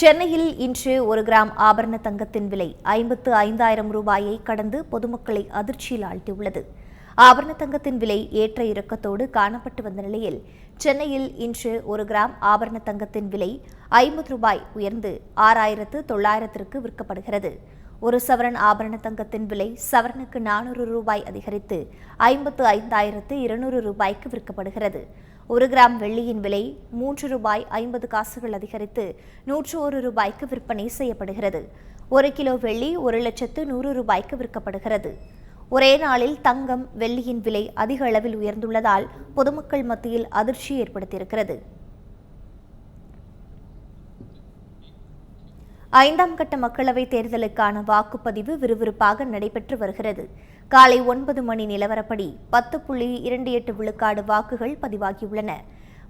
சென்னையில் இன்று ஒரு கிராம் ஆபரண தங்கத்தின் விலை ஐம்பத்து ஐந்தாயிரம் ரூபாயை கடந்து பொதுமக்களை அதிர்ச்சியில் ஆழ்த்தியுள்ளது. ஆபரண தங்கத்தின் விலை ஏற்ற இறக்கத்தோடு காணப்பட்டு வந்த நிலையில் சென்னையில் இன்று ஒரு கிராம் ஆபரண தங்கத்தின் விலை ஐம்பது ரூபாய் உயர்ந்து ஆறாயிரத்து தொள்ளாயிரத்திற்கு விற்கப்படுகிறது. ஒரு சவரன் ஆபரண தங்கத்தின் விலை சவரனுக்கு நானூறு ரூபாய் அதிகரித்து ஐம்பத்து ஐந்தாயிரத்து இருநூறு ரூபாய்க்கு விற்கப்படுகிறது. ஒரு கிராம் வெள்ளியின் விலை மூன்று ரூபாய் ஐம்பது காசுகள் அதிகரித்து நூற்று ஒரு ரூபாய்க்கு விற்பனை செய்யப்படுகிறது. ஒரு கிலோ வெள்ளி ஒரு லட்சத்து நூறு ரூபாய்க்கு விற்கப்படுகிறது. ஒரே நாளில் தங்கம் வெள்ளியின் விலை அதிக அளவில் உயர்ந்துள்ளதால் பொதுமக்கள் மத்தியில் அதிர்ச்சி ஏற்படுத்தியிருக்கிறது. ஐந்தாம் கட்ட மக்களவைத் தேர்தலுக்கான வாக்குப்பதிவு விறுவிறுப்பாக நடைபெற்று வருகிறது. காலை ஒன்பது மணி நிலவரப்படி பத்து புள்ளி இரண்டு எட்டு விழுக்காடு வாக்குகள் பதிவாகியுள்ளன.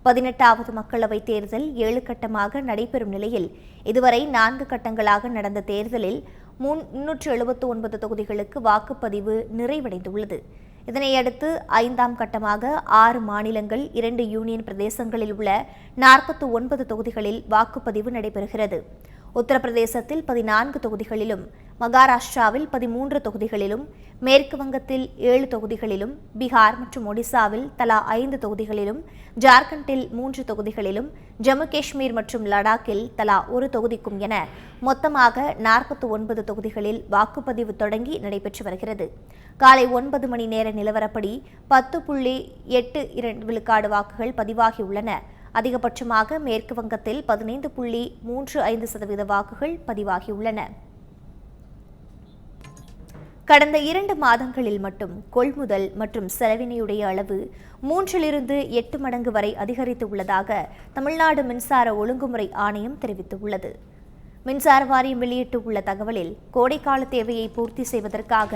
பதினெட்டாவது மக்களவைத் தேர்தல் ஏழு கட்டமாக நடைபெறும் நிலையில் இதுவரை நான்கு கட்டங்களாக நடந்த தேர்தலில் முன்னூற்று எழுபத்து ஒன்பது தொகுதிகளுக்கு வாக்குப்பதிவு நிறைவடைந்துள்ளது. இதனையடுத்து ஐந்தாம் கட்டமாக ஆறு மாநிலங்கள் இரண்டு யூனியன் பிரதேசங்களில் உள்ள நாற்பத்தி ஒன்பது தொகுதிகளில் வாக்குப்பதிவு நடைபெறுகிறது. உத்தரப்பிரதேசத்தில் பதினான்கு தொகுதிகளிலும் மகாராஷ்டிராவில் பதிமூன்று தொகுதிகளிலும் மேற்கு வங்கத்தில் ஏழு தொகுதிகளிலும் பீகார் மற்றும் ஒடிசாவில் தலா ஐந்து தொகுதிகளிலும் ஜார்க்கண்டில் மூன்று தொகுதிகளிலும் ஜம்மு காஷ்மீர் மற்றும் லடாக்கில் தலா ஒரு தொகுதிக்கும் என மொத்தமாக நாற்பத்தி ஒன்பது தொகுதிகளில் வாக்குப்பதிவு தொடங்கி நடைபெற்று வருகிறது. காலை ஒன்பது மணி நேர நிலவரப்படி பத்து புள்ளி எட்டு இரண்டு விழுக்காடு வாக்குகள் பதிவாகியுள்ளன அதிகபட்சமாக மேற்கு வங்கத்தில் பதினைந்து புள்ளி மூன்று ஐந்து சதவீத வாக்குகள் பதிவாகியுள்ளன. கடந்த இரண்டு மாதங்களில் மட்டும் கொள்முதல் மற்றும் செலவினையுடைய அளவு மூன்றிலிருந்து எட்டு மடங்கு வரை அதிகரித்து உள்ளதாக தமிழ்நாடு மின்சார ஒழுங்குமுறை ஆணையம் தெரிவித்துள்ளது. மின்சார வாரியம் வெளியிட்டுள்ள தகவலில் கோடைக்கால தேவையை பூர்த்தி செய்வதற்காக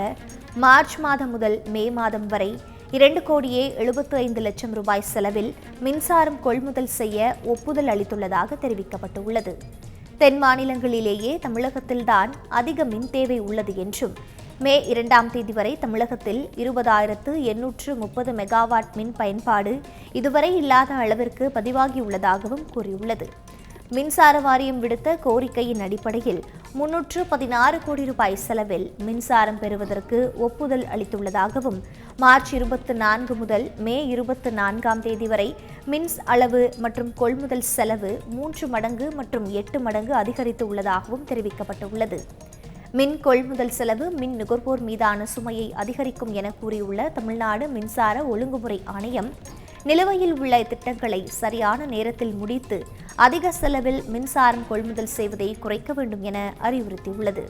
மார்ச் மாதம் முதல் மே மாதம் வரை இரண்டு கோடியே எழுபத்து ஐந்து லட்சம் ரூபாய் செலவில் மின்சாரம் கொள்முதல் செய்ய ஒப்புதல் அளித்துள்ளதாக தெரிவிக்கப்பட்டுள்ளது. தென் மாநிலங்களிலேயே தமிழகத்தில்தான் அதிக மின் தேவை உள்ளது என்றும் மே இரண்டாம் தேதி வரை தமிழகத்தில் இருபதாயிரத்து எண்ணூற்று முப்பது மெகாவாட் மின் பயன்பாடு இதுவரை இல்லாத அளவிற்கு பதிவாகியுள்ளதாகவும் கூறியுள்ளது. மின்சார வாரியம் விடுத்த கோரிக்கையின் அடிப்படையில் முன்னூற்று பதினாறு கோடி ரூபாய் செலவில் மின்சாரம் பெறுவதற்கு ஒப்புதல் அளித்துள்ளதாகவும் மார்ச் இருபத்தி நான்கு முதல் மே இருபத்தி நான்காம் தேதி வரை மின் அளவு மற்றும் கொள்முதல் செலவு மூன்று மடங்கு மற்றும் எட்டு மடங்கு அதிகரித்து உள்ளதாகவும் தெரிவிக்கப்பட்டுள்ளது. மின் கொள்முதல் செலவு மின் நுகர்வோர் மீதான சுமையை அதிகரிக்கும் என கூறியுள்ள தமிழ்நாடு மின்சார ஒழுங்குமுறை ஆணையம் நிலுவையில் உள்ள திட்டங்களை சரியான நேரத்தில் முடித்து அதிக செலவில் மின்சாரம் கொள்முதல் செய்வதை குறைக்க வேண்டும் என அறிவுறுத்தியுள்ளது.